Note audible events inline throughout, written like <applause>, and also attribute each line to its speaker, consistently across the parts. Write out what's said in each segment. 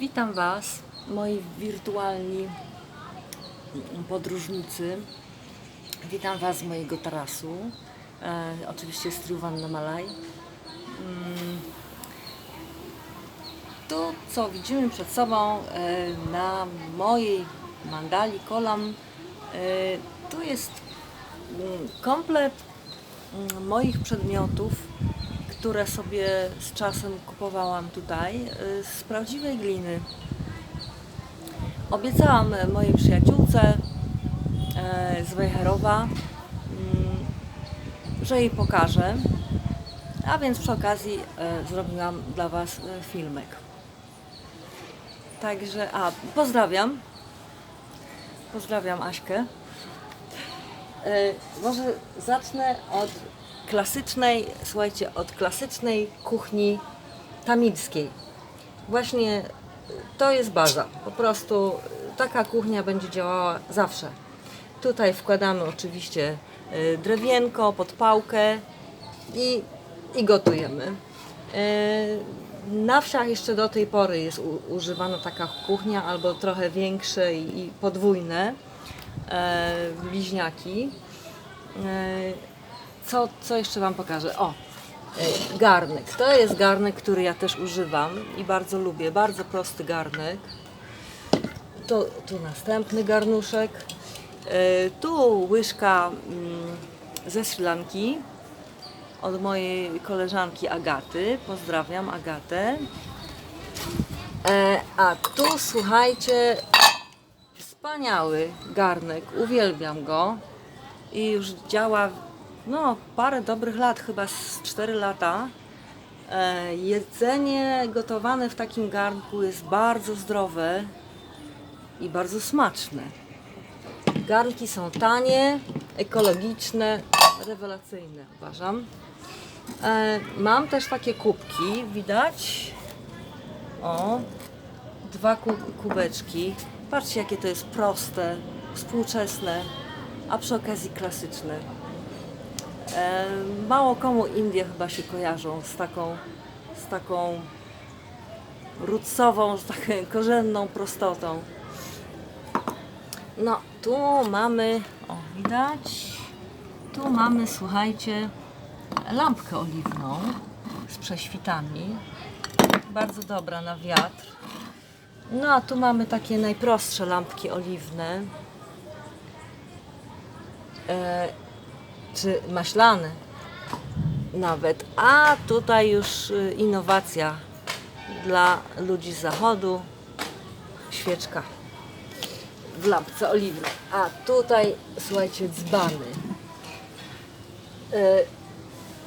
Speaker 1: Witam Was, moi wirtualni podróżnicy. Witam Was z mojego tarasu. E, oczywiście z Triuwanna Malaj. Mm. Tu, co widzimy przed sobą e, na mojej mandali kolam, e, tu jest mm, komplet mm, moich przedmiotów, które sobie z czasem kupowałam tutaj y, z prawdziwej gliny. Obiecałam mojej przyjaciółce e, z Wejherowa, mm, że jej pokażę. A więc przy okazji e, zrobiłam dla Was e, filmek. Także, a pozdrawiam. Pozdrawiam Aśkę. Może zacznę od klasycznej, słuchajcie, od klasycznej kuchni tamilskiej. Właśnie to jest baza. Po prostu taka kuchnia będzie działała zawsze. Tutaj wkładamy oczywiście y, drewienko, podpałkę i, i gotujemy. Y, Na wsiach jeszcze do tej pory jest używana taka kuchnia, albo trochę większe i, podwójne e, bliźniaki. Co, co jeszcze Wam pokażę? O, e, garnek. To jest garnek, który ja też używam i bardzo lubię. Bardzo prosty garnek. To, tu następny garnuszek. E, Tu łyżka mm, ze Sri Lanki od mojej koleżanki Agaty. Pozdrawiam Agatę. E, A tu słuchajcie, wspaniały garnek. Uwielbiam go i już działa no parę dobrych lat, chyba z 4 lata. E, jedzenie gotowane w takim garnku jest bardzo zdrowe i bardzo smaczne. Garnki są tanie, ekologiczne, rewelacyjne uważam. E, mam też takie kubki, widać? O, dwa ku- kubeczki. Patrzcie, jakie to jest proste, współczesne, a przy okazji klasyczne. E, Mało komu Indie chyba się kojarzą z taką, z taką rutsową, z taką korzenną prostotą. No, tu mamy, o widać, tu mamy, słuchajcie, lampkę oliwną z prześwitami. Bardzo dobra na wiatr. No, a tu mamy takie najprostsze lampki oliwne. E, czy maślane nawet. A tutaj już y, innowacja dla ludzi z zachodu. Świeczka w lampce oliwnej. A tutaj, słuchajcie, dzbany. Y,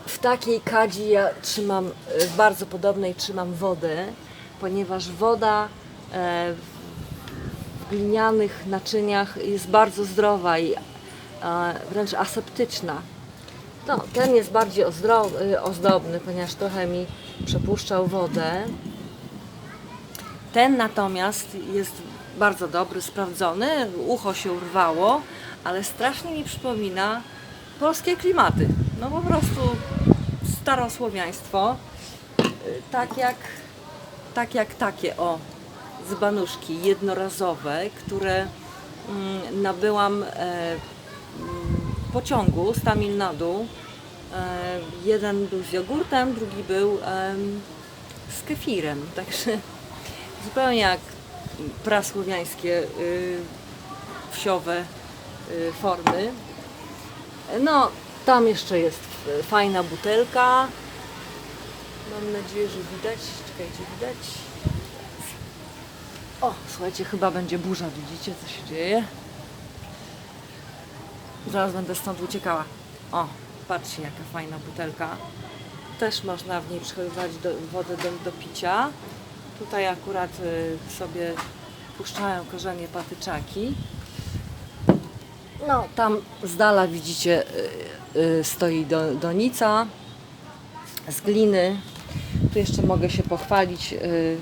Speaker 1: W takiej kadzi ja trzymam, y, w bardzo podobnej trzymam wodę, ponieważ woda e, w glinianych naczyniach jest bardzo zdrowa i wręcz aseptyczna. No, ten jest bardziej y, ozdobny, ponieważ trochę mi przepuszczał wodę. Ten natomiast jest bardzo dobry, sprawdzony, ucho się urwało, ale strasznie mi przypomina polskie klimaty. No po prostu starosłowiaństwo, y, tak jak, tak jak takie o dzbanuszki jednorazowe, które mm, nabyłam e, pociągu z Tamil Nadu. E, jeden był z jogurtem, drugi był z kefirem, <laughs> także zupełnie jak prasłowiańskie y, wsiowe y, formy. No, tam jeszcze jest y, fajna butelka. Mam nadzieję, że widać. Czekajcie, widać. O, słuchajcie, chyba będzie burza, widzicie co się dzieje? Zaraz będę stąd uciekała. O, patrzcie jaka fajna butelka. Też można w niej przechowywać do, wodę do, do picia. Tutaj akurat y, sobie puszczają korzenie patyczaki. No, tam z dala widzicie y, y, stoi do, donica z gliny. Tu jeszcze mogę się pochwalić y,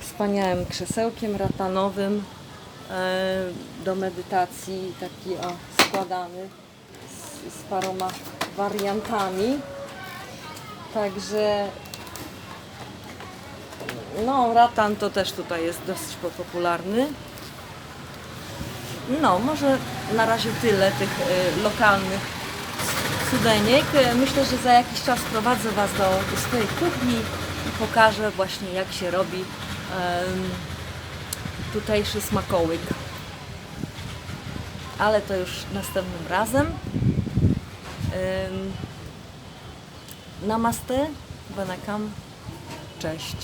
Speaker 1: wspaniałym krzesełkiem ratanowym y, do medytacji, taki o, składany z, z paroma wariantami. Także No, ratan to też tutaj jest dosyć popularny. No, może na razie tyle tych y, lokalnych cudeniek. Y, Myślę, że za jakiś czas prowadzę Was do, swojej kuchni i pokażę właśnie jak się robi em, tutejszy smakołyk. Ale to już następnym razem. Namaste, Vanakam, cześć.